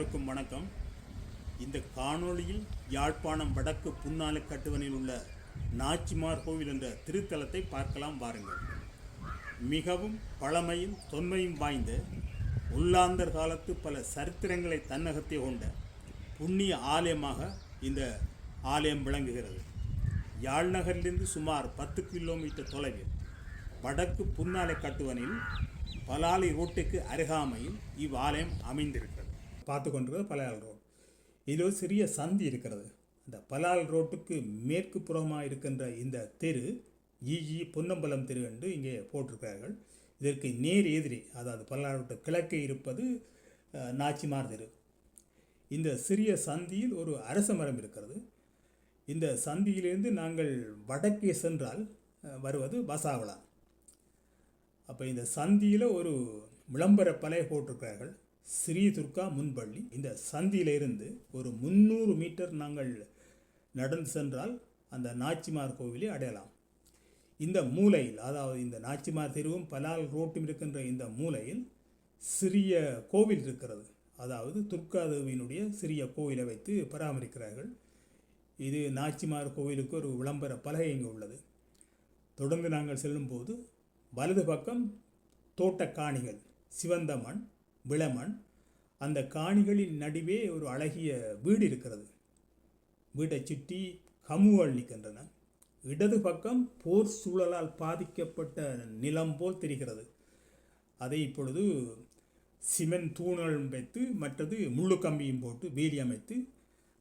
எல்லோருக்கும் வணக்கம். இந்த காணொளியில் யாழ்ப்பாணம் வடக்கு புன்னாலை கட்டுவனில் உள்ள நாச்சிமார் கோவில் என்ற திருத்தலத்தை பார்க்கலாம் வாருங்கள். மிகவும் பழமையும் தொன்மையும் வாய்ந்த உள்ளாந்தர் காலத்து பல சரித்திரங்களை தன்னகத்தே கொண்ட புண்ணிய ஆலயமாக இந்த ஆலயம் விளங்குகிறது. யாழ் நகரிலிருந்து சுமார் பத்து கிலோமீட்டர் தொலைவில் வடக்கு புன்னாலை கட்டுவனில் பலாலி ரோட்டுக்கு அருகாமையில் இவ்வாலயம் அமைந்திருக்கிறது. பார்த்து கொண்டிருக்கிறது பலால் ரோட். இதில் ஒரு சிறிய சந்தி இருக்கிறது. அந்த பலால் ரோட்டுக்கு மேற்கு புறமாக இருக்கின்ற இந்த தெரு ஈஇ பொன்னம்பலம் தெரு என்று இங்கே போட்டிருக்கிறார்கள். இதற்கு நேர் எதிரி அதாவது பலால் ரோட்டு கிழக்கே இருப்பது நாச்சிமார் தெரு. இந்த சிறிய சந்தியில் ஒரு அரச மரம் இருக்கிறது. இந்த சந்தியிலிருந்து நாங்கள் வடக்கே சென்றால் வருவது பசாவளா அப்போ இந்த சந்தியில் ஒரு விளம்பர பலகை போட்டிருக்கிறார்கள். ஸ்ரீ துர்கா முன்பள்ளி. இந்த சந்தியிலிருந்து ஒரு முந்நூறு மீட்டர் நாங்கள் நடந்து சென்றால் அந்த நாச்சிமார் கோவிலை அடையலாம். இந்த மூலையில் அதாவது இந்த நாச்சிமார் தெருவும் பலால் ரோட்டும் இருக்கின்ற இந்த மூலையில் சிறிய கோவில் இருக்கிறது. அதாவது துர்காதேவியினுடைய சிறிய கோவிலை வைத்து பராமரிக்கிறார்கள். இது நாச்சிமார் கோவிலுக்கு ஒரு விளம்பர பலகை இங்கே உள்ளது. தொடர்ந்து நாங்கள் செல்லும்போது வலது பக்கம் தோட்டக்காணிகள் சிவந்த மண் விளமண் அந்த காணிகளின் நடுவே ஒரு அழகிய வீடு இருக்கிறது. வீட்டை சுற்றி கமுவால் நிற்கின்றன. இடது பக்கம் போர் சூழலால் பாதிக்கப்பட்ட நிலம் போல் தெரிகிறது. அதை இப்பொழுது சிமெண்ட் தூண்கள் வைத்து மற்றது முள்ளு கம்பியும் போட்டு வேலி அமைத்து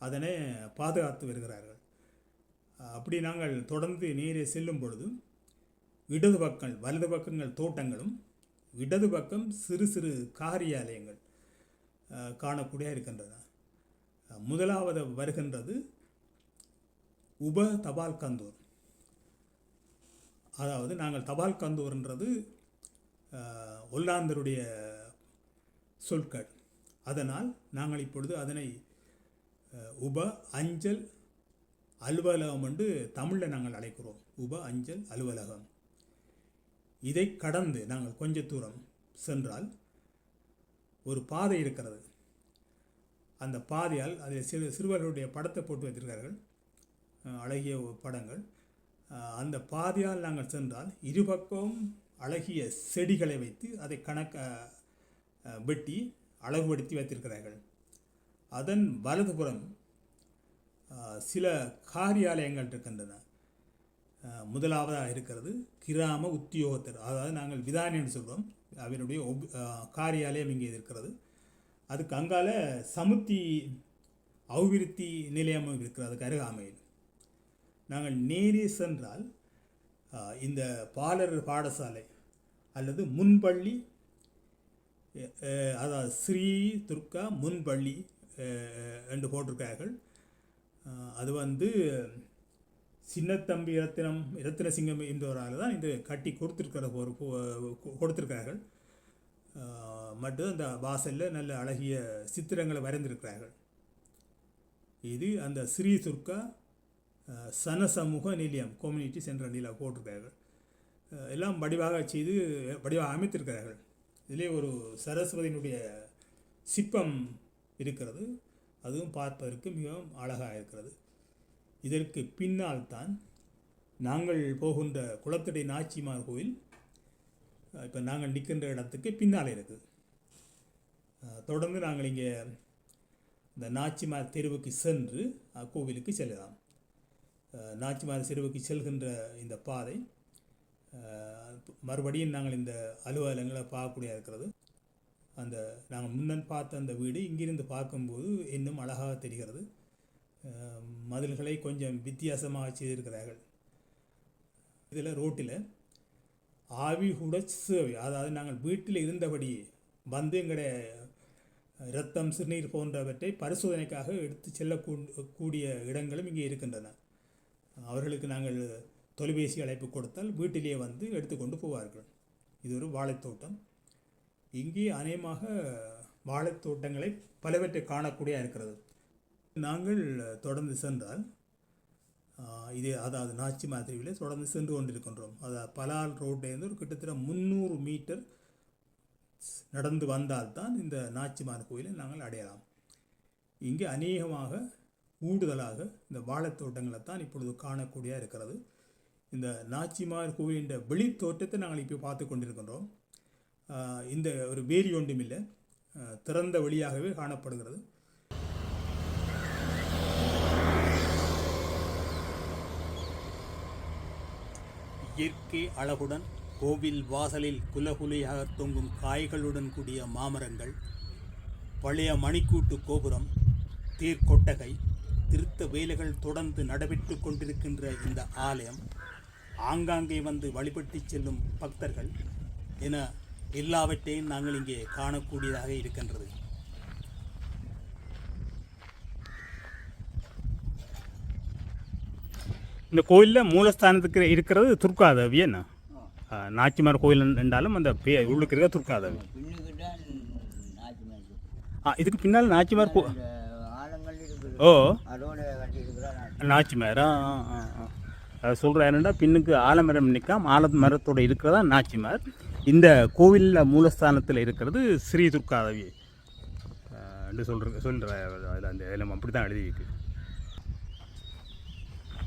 அதனை பாதுகாத்து வருகிறார்கள். அப்படி நாங்கள் தொடர்ந்து நேரே செல்லும் பொழுது இடது பக்கம் வலது பக்கங்கள் தோட்டங்களும் இடது பக்கம் சிறு சிறு காரியாலயங்கள் காணக்கூடிய இருக்கின்றன. முதலாவது வருகின்றது உப தபால் கந்தூர். அதாவது நாங்கள் தபால் கந்தூர்ன்றது ஒல்லாந்தருடைய சொற்கள். அதனால் நாங்கள் இப்பொழுது அதனை உப அஞ்சல் அலுவலகம் என்று தமிழில் நாங்கள் அழைக்கிறோம். உப அஞ்சல் அலுவலகம். இதை கடந்து நாங்கள் கொஞ்ச தூரம் சென்றால் ஒரு பாதை இருக்கிறது. அந்த பாதையால் அதில் சிறு சிறுவர்களுடைய படத்தை போட்டு வைத்திருக்கிறார்கள். அழகிய படங்கள். அந்த பாதையால் நாங்கள் சென்றால் இருபக்கம் அழகிய செடிகளை வைத்து அதை கணக்க வெட்டி அழகுபடுத்தி வைத்திருக்கிறார்கள். அதன் வலதுபுறம் சில காரியாலயங்கள் இருக்கின்றன. முதலாவதாக இருக்கிறது கிராம உத்தியோகத்தர். அதாவது நாங்கள் விதானி என்று சொல்கிறோம் அவருடைய ஒப்- காரியாலயம் இங்கே இருக்கிறது. அதுக்கு அங்கால சமுத்தி அபிவிருத்தி நிலையம் இருக்கிறது. அதுக்கு அருகாமையில். நாங்கள் நேரே சென்றால் இந்த பாலர் பாடசாலை அல்லது முன்பள்ளி அதாவது ஸ்ரீ துர்கா முன்பள்ளி என்று போட்டிருக்கிறார்கள். அது வந்து சின்னத்தம்பி ரத்தினம் ரத்தினசிங்கம் என்பவரால் தான் இது கட்டி கொடுத்துருக்கிற ஒரு கொடுத்துருக்கிறார்கள். கொடுத்திருக்கிறார்கள் மட்டும் அந்த வாசலில் நல்ல அழகிய சித்திரங்களை வரைந்திருக்கிறார்கள். இது அந்த ஸ்ரீ துர்கா சனசமூக நிலையம் கம்யூனிட்டி சென்ற நிலையம் போட்டிருக்கிறார்கள். எல்லாம் வடிவாக செய்து வடிவாக அமைத்திருக்கிறார்கள். இதிலே ஒரு சரஸ்வதியினுடைய சிற்பம் இருக்கிறது. அதுவும் பார்ப்பதற்கு மிகவும் அழகாக இருக்கிறது. இதற்கு பின்னால் தான் நாங்கள் போகின்ற குளத்தடை நாச்சிமார் கோயில் இப்போ நாங்கள் நிற்கின்ற இடத்துக்கு பின்னால் இருக்குது. தொடர்ந்து நாங்கள் இங்கே இந்த நாச்சிமார் தெருவுக்கு சென்று அக்கோவிலுக்கு செல்லலாம். நாச்சிமார் தெருவுக்கு செல்கின்ற இந்த பாதை மறுபடியும் நாங்கள் இந்த அலுவலகங்களை பார்க்கக்கூடிய இருக்கிறது. அந்த நாங்கள் முன்னன் பார்த்த அந்த வீடு இங்கிருந்து பார்க்கும்போது இன்னும் அழகாக தெரிகிறது. மதில்களை கொஞ்சம் வித்தியாசமாக செய்திருக்கிறார்கள். இதில் ரோட்டில் ஆவிகுட சேவை அதாவது நாங்கள் வீட்டில் இருந்தபடி வந்து எங்களுடைய இரத்தம் சிறுநீர் போன்றவற்றை பரிசோதனைக்காக எடுத்து செல்லக்கூடிய இடங்களும் இங்கே இருக்கின்றன. அவர்களுக்கு நாங்கள் தொலைபேசி அழைப்பு கொடுத்தால் வீட்டிலேயே வந்து எடுத்துக்கொண்டு போவார்கள். இது ஒரு வாழைத்தோட்டம். இங்கே அநேகமாக வாழைத்தோட்டங்களை பலவற்றை காணக்கூடிய இருக்கிறது. நாங்கள் தொடர்ந்து சென்றால் இதே அதாவது நாச்சி மாதிரியில் தொடர்ந்து சென்று கொண்டிருக்கின்றோம். அதாவது பலால் ரோட்லேருந்து ஒரு கிட்டத்தட்ட முந்நூறு மீட்டர் நடந்து வந்தால்தான் இந்த நாச்சிமார் கோயிலை நாங்கள் அடையலாம். இங்கே அநேகமாக கூடுதலாக இந்த வாழைத்தோட்டங்களை தான் இப்பொழுது காணக்கூடிய இருக்கிறது. இந்த நாச்சிமார் கோவிலின் வெளித்தோட்டத்தை நாங்கள் இப்போ பார்த்து கொண்டிருக்கின்றோம். இந்த ஒரு வேரி ஒன்றும் இல்லை திறந்த வழியாகவே காணப்படுகிறது. இயற்கை அழகுடன் கோவில் வாசலில் குலகுலையாக தொங்கும் காய்களுடன் கூடிய மாமரங்கள் பழைய மணிக்கூட்டு கோபுரம் தேர்கொட்டகை திருத்த வேலைகள் தொடர்ந்து நடைபெற்று கொண்டிருக்கின்ற இந்த ஆலயம் ஆங்காங்கே வந்து வழிபட்டு செல்லும் பக்தர்கள் என எல்லாவற்றையும் நாங்கள் இங்கே காணக்கூடியதாக இருக்கின்றது. இந்த கோயிலில் மூலஸ்தானத்துக்கு இருக்கிறது துர்க்காதேவி என்ன? நாச்சிமார் கோயில் என்றாலும் அந்த பே உள்ளுக்கு இருக்கிற துர்க்காதேவி ஆ இதுக்கு பின்னால் நாச்சிமார் கோ ஓ. நாச்சிமார். ஆ ஆ, சொல்கிறாருன்னா பின்னுக்கு ஆலமரம் நிற்காம ஆலமரத்தோட இருக்கிறதா நாச்சிமார். இந்த கோவிலில் மூலஸ்தானத்தில் இருக்கிறது ஸ்ரீ துர்க்காதேவி என்று சொல்கிற சொல்கிற அதில் அந்த அப்படி தான் எழுதியிருக்கு.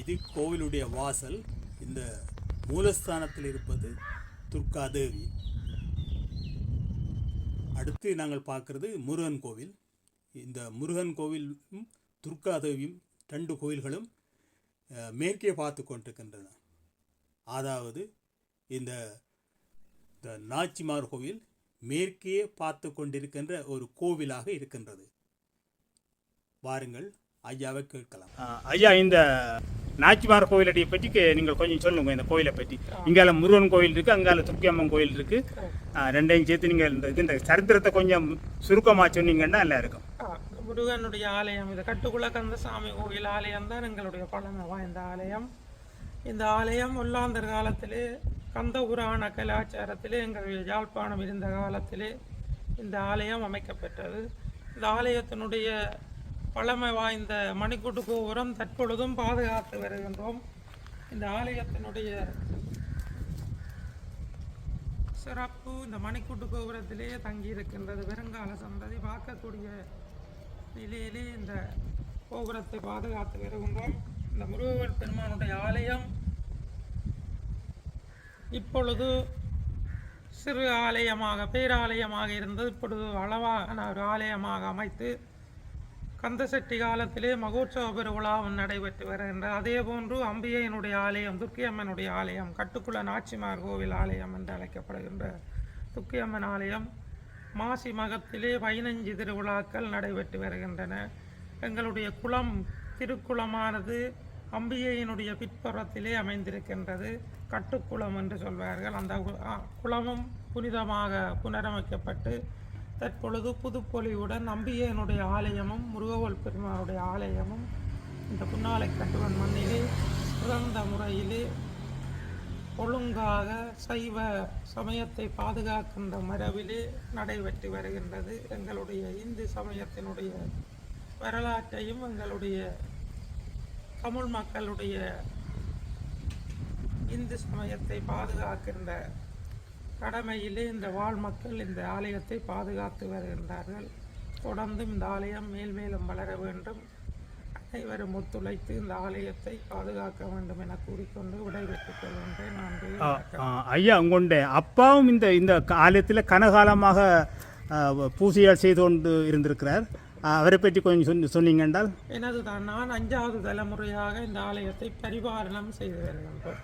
இது கோவிலுடைய வாசல். இந்த மூலஸ்தானத்தில் இருப்பது துர்காதேவி அடுத்து நாங்கள் பார்க்குறது முருகன் கோவில். இந்த முருகன் கோவிலும் துர்காதேவியும் ரெண்டு கோவில்களும் மேற்கே பார்த்து கொண்டிருக்கின்றன. அதாவது இந்த இந்த நாச்சிமார் கோவில் மேற்கே பார்த்து கொண்டிருக்கின்ற ஒரு கோவிலாக இருக்கின்றது. வாருங்கள் ஐயாவை கேட்கலாம். ஐயா இந்த நாச்சிமார் கோயிலடியை பற்றி நீங்கள் கொஞ்சம் சொல்லுங்க இந்த கோயிலை பற்றி. இங்கால முருகன் கோயில் இருக்கு அங்கால துர்க்கியம்மன் கோயில் இருக்கு. ரெண்டையும் சேர்த்து நீங்கள் இந்த இது- இந்த சரித்திரத்தை கொஞ்சம் சுருக்கமாக சொன்னீங்கன்னா நல்லா இருக்கும். முருகனுடைய ஆலயம் இது கட்டுக்குள்ள கந்தசாமி கோயில் ஆலயம் தான் எங்களுடைய பழமை வாய்ந்த ஆலயம். இந்த ஆலயம் ஒல்லாந்தர் காலத்திலே கந்த புராண கலாச்சாரத்திலே எங்களுடைய யாழ்ப்பாணம் இருந்த காலத்திலே இந்த ஆலயம் அமைக்கப்பட்டது இந்த ஆலயத்தினுடைய பழமை வாய்ந்த மணிக்கூட்டு கோபுரம் தற்பொழுதும் பாதுகாத்து வருகின்றோம். இந்த ஆலயத்தினுடைய சிறப்பு இந்த மணிக்கூட்டு கோபுரத்திலேயே தங்கி இருக்கின்றது வருங்கால சந்ததி. பார்க்கக்கூடிய நிலையிலே இந்த கோபுரத்தை பாதுகாத்து வருகின்றோம். இந்த முருகவர் பெருமானுடைய ஆலயம் இப்பொழுது சிறு ஆலயமாக பேராலயமாக இருந்தது. இப்பொழுது அளவான ஒரு ஆலயமாக அமைத்து கந்தசட்டி காலத்திலே மகோற்சவ பெருவிழாவும் நடைபெற்று வருகின்றது அதே போன்று அம்பிகையினுடைய ஆலயம் துர்க்கியம்மனுடைய ஆலயம் கட்டுக்குள நாச்சிமார் கோவில் ஆலயம் என்று அழைக்கப்படுகின்ற துர்க்கியம்மன் ஆலயம். மாசி மகத்திலே பதினஞ்சு திருவிழாக்கள் நடைபெற்று வருகின்றன. எங்களுடைய குளம் திருக்குளமானது அம்பிகையினுடைய பிற்புறத்திலே அமைந்திருக்கின்றது. கட்டுக்குளம் என்று சொல்வார்கள். அந்த குளமும் புனிதமாக புனரமைக்கப்பட்டு தற்பொழுது புதுப்பொலிவுடன் அம்பிகையினுடைய ஆலயமும் முருகவல் பெருமானுடைய ஆலயமும் இந்த புன்னாலை கட்டுவன் மண்ணிலே சிறந்த முறையிலே ஒழுங்காக சைவ சமயத்தை பாதுகாக்கின்ற மரபிலே நடைபெற்று வருகின்றது. எங்களுடைய இந்து சமயத்தினுடைய வரலாற்றையும் எங்களுடைய தமிழ் மக்களுடைய இந்து சமயத்தை பாதுகாக்கின்ற கடமையிலே இந்த வாழ் மக்கள் இந்த ஆலயத்தை பாதுகாத்து வருகின்றார்கள் தொடர்ந்தும் இந்த ஆலயம் மேல் மேலும் வளர வேண்டும். அனைவரும் ஒத்துழைத்து இந்த ஆலயத்தை பாதுகாக்க வேண்டும் என கூறிக்கொண்டு விடைபெற்றுக் கொள்கின்றேன். நன்றி. ஐயா உங்களுடைய அப்பாவும் இந்த இந்த ஆலயத்தில் கனகாலமாக ஆ, பூஜையால் செய்து கொண்டு இருந்திருக்கிறார். அவரை பற்றி கொஞ்சம் சொன்ன சொன்னீங்க என்றால் எனது தான் நான் அஞ்சாவது தலைமுறையாக இந்த ஆலயத்தை பரிபாலனம் செய்து வருகின்றோம்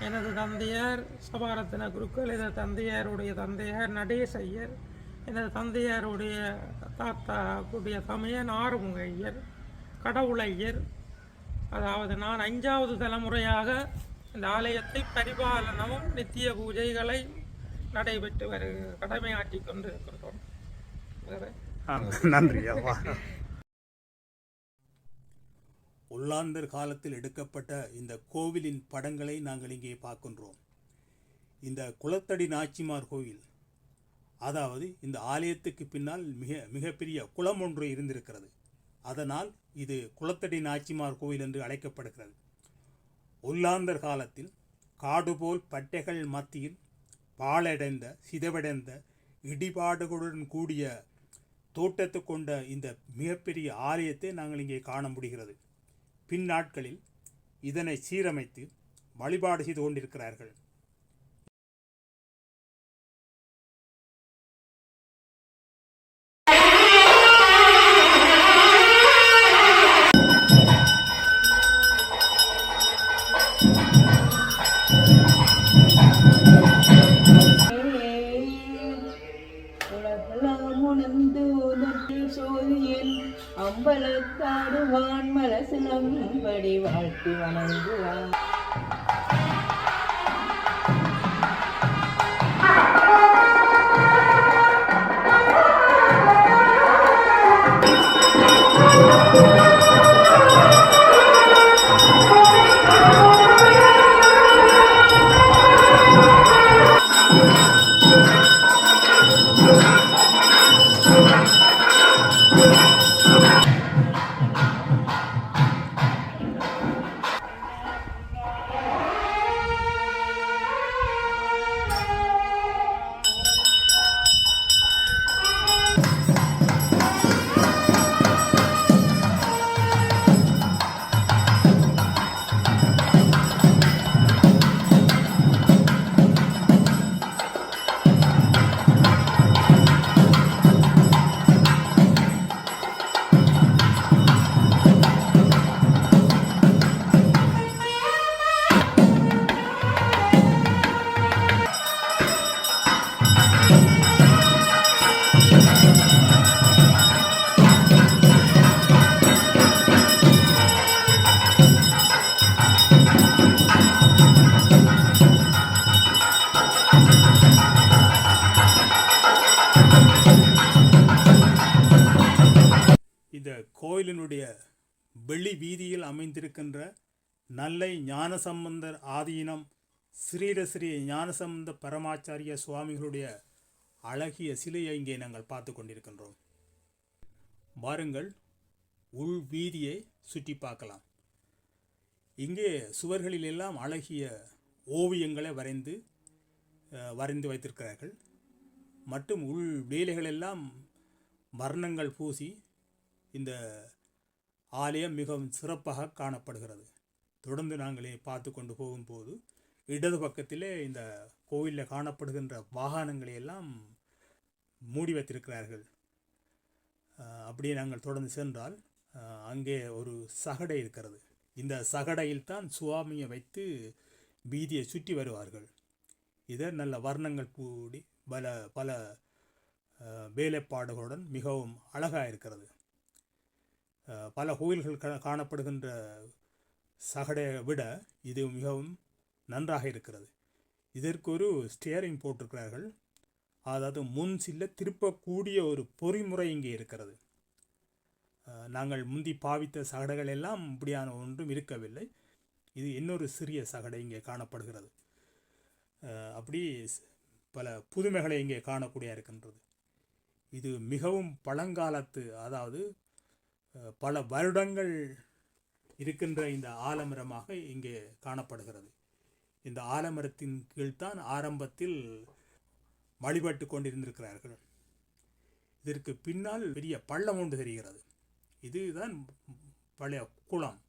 எனது தந்தையார் சபாரத்தின குருக்கள் எனது தந்தையாருடைய தந்தையார் நடேசையர் எனது தந்தையாருடைய தாத்தா கூடிய தமையன் ஆறுமுக ஐயர் கடவுளையர். அதாவது நான் அஞ்சாவது தலைமுறையாக இந்த ஆலயத்தை பரிபாலனமும் நித்திய பூஜைகளை நடைபெற்று வரு கடமையாற்றி கொண்டு நன்றி ஒல்லாந்தர் காலத்தில் எடுக்கப்பட்ட இந்த கோவிலின் படங்களை நாங்கள் இங்கே பார்க்கின்றோம். இந்த குளத்தடி நாச்சிமார் கோவில் அதாவது இந்த ஆலயத்துக்கு பின்னால் மிக மிகப்பெரிய குளம் ஒன்று இருந்திருக்கிறது. அதனால் இது குளத்தடி நாச்சிமார் கோவில் என்று அழைக்கப்படுகிறது. ஒல்லாந்தர் காலத்தில் காடுபோல் பட்டைகள் மத்தியில் பாழடைந்த சிதவடைந்த இடிபாடுகளுடன் கூடிய தோட்டத்தை கொண்ட இந்த மிகப்பெரிய ஆலயத்தை நாங்கள் இங்கே காண முடிகிறது. பின் நாட்களில் இதனை சீரமைத்து வழிபாடு செய்து கொண்டிருக்கிறார்கள். மலசிலம்படி வாழ்த்தி அமைந்திருக்கின்ற நல்லை ஞானசம்பந்தர் ஆதீனம் ஸ்ரீர ஸ்ரீ ஞானசம்பந்த பரமாச்சாரிய சுவாமிகளுடைய அழகிய சிலையை இங்கே நாங்கள் பார்த்து கொண்டிருக்கின்றோம். வாருங்கள் உள் வீதியை சுற்றி பார்க்கலாம். இங்கே சுவர்களில் எல்லாம் அழகிய ஓவியங்களை வரைந்து வரைந்து வைத்திருக்கிறார்கள். மற்றும் உள் வேலைகளெல்லாம் வர்ணங்கள் பூசி இந்த ஆலயம் மிகவும் சிறப்பாக காணப்படுகிறது. தொடர்ந்து நாங்களே பார்த்து கொண்டு போகும்போது இடது பக்கத்திலே இந்த கோவிலில் காணப்படுகின்ற வாகனங்களை எல்லாம் மூடி வைத்திருக்கிறார்கள். அப்படியே நாங்கள் தொடர்ந்து சென்றால் அங்கே ஒரு சகடை இருக்கிறது. இந்த சகடையில் தான் சுவாமியை வைத்து வீதியை சுற்றி வருவார்கள். இதை நல்ல வர்ணங்கள் கூடி பல பல வேலைப்பாடுகளுடன் மிகவும் அழகாக இருக்கிறது. பல கோயில்கள் காணப்படுகின்ற சகடையை விட இது மிகவும் நன்றாக இருக்கிறது. இதற்கு ஒரு ஸ்டியரிங் போட்டிருக்கிறார்கள். அதாவது முன் சில்ல திருப்பக்கூடிய ஒரு பொறிமுறை இங்கே இருக்கிறது. நாங்கள் முந்தி பாவித்த சகடைகள் எல்லாம் இப்படியான ஒன்றும் இருக்கவில்லை. இது இன்னொரு சிறிய சகடை இங்கே காணப்படுகிறது. அப்படி பல புதுமைகளை இங்கே காணக்கூடிய இருக்கின்றது. இது மிகவும் பழங்காலத்து அதாவது பல வருடங்கள் இருக்கின்ற இந்த ஆலமரமாக இங்கே காணப்படுகிறது. இந்த ஆலமரத்தின் கீழ்தான் ஆரம்பத்தில் வழிபட்டு கொண்டிருந்திருக்கிறார்கள். இதற்கு பின்னால் பெரிய பள்ளம் ஒன்று தெரிகிறது. இதுதான் பழைய குளம்.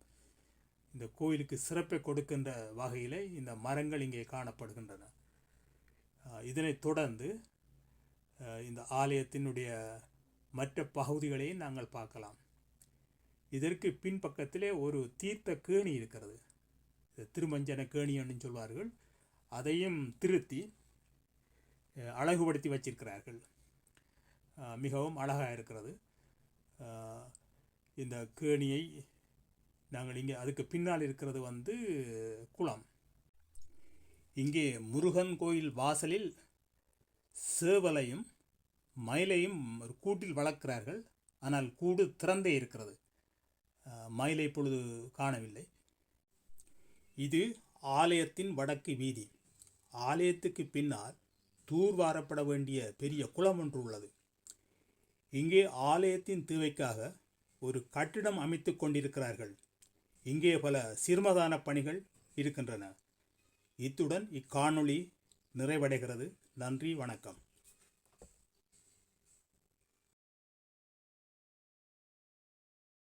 இந்த கோயிலுக்கு சிறப்பை கொடுக்கின்ற வகையில் இந்த மரங்கள் இங்கே காணப்படுகின்றன. இதனைத் தொடர்ந்து இந்த ஆலயத்தினுடைய மற்ற பகுதிகளையும் நாங்கள் பார்க்கலாம். இதற்கு பின்பக்கத்திலே ஒரு தீர்த்த கேணி இருக்கிறது. திருமஞ்சன கேணி என்று சொல்வார்கள். அதையும் திருத்தி அழகுபடுத்தி வச்சிருக்கிறார்கள். மிகவும் அழகாக இருக்கிறது. இந்த கேணியை நாங்கள் இங்கே அதுக்கு பின்னால் இருக்கிறது வந்து குளம். இங்கே முருகன் கோயில் வாசலில் சேவலையும் மயிலையும் ஒரு கூட்டில் வளர்க்கிறார்கள். ஆனால் கூடு திறந்தே இருக்கிறது. மயிலை இப்பொழுது காணவில்லை. இது ஆலயத்தின் வடக்கு வீதி. ஆலயத்துக்கு பின்னால் தூர்வாரப்பட வேண்டிய பெரிய குளம் ஒன்று உள்ளது. இங்கே ஆலயத்தின் தேவைக்காக ஒரு கட்டிடம் அமைத்து கொண்டிருக்கிறார்கள். இங்கே பல சிறுமதான பணிகள் இருக்கின்றன. இத்துடன் இக்காணொளி நிறைவடைகிறது. நன்றி வணக்கம்.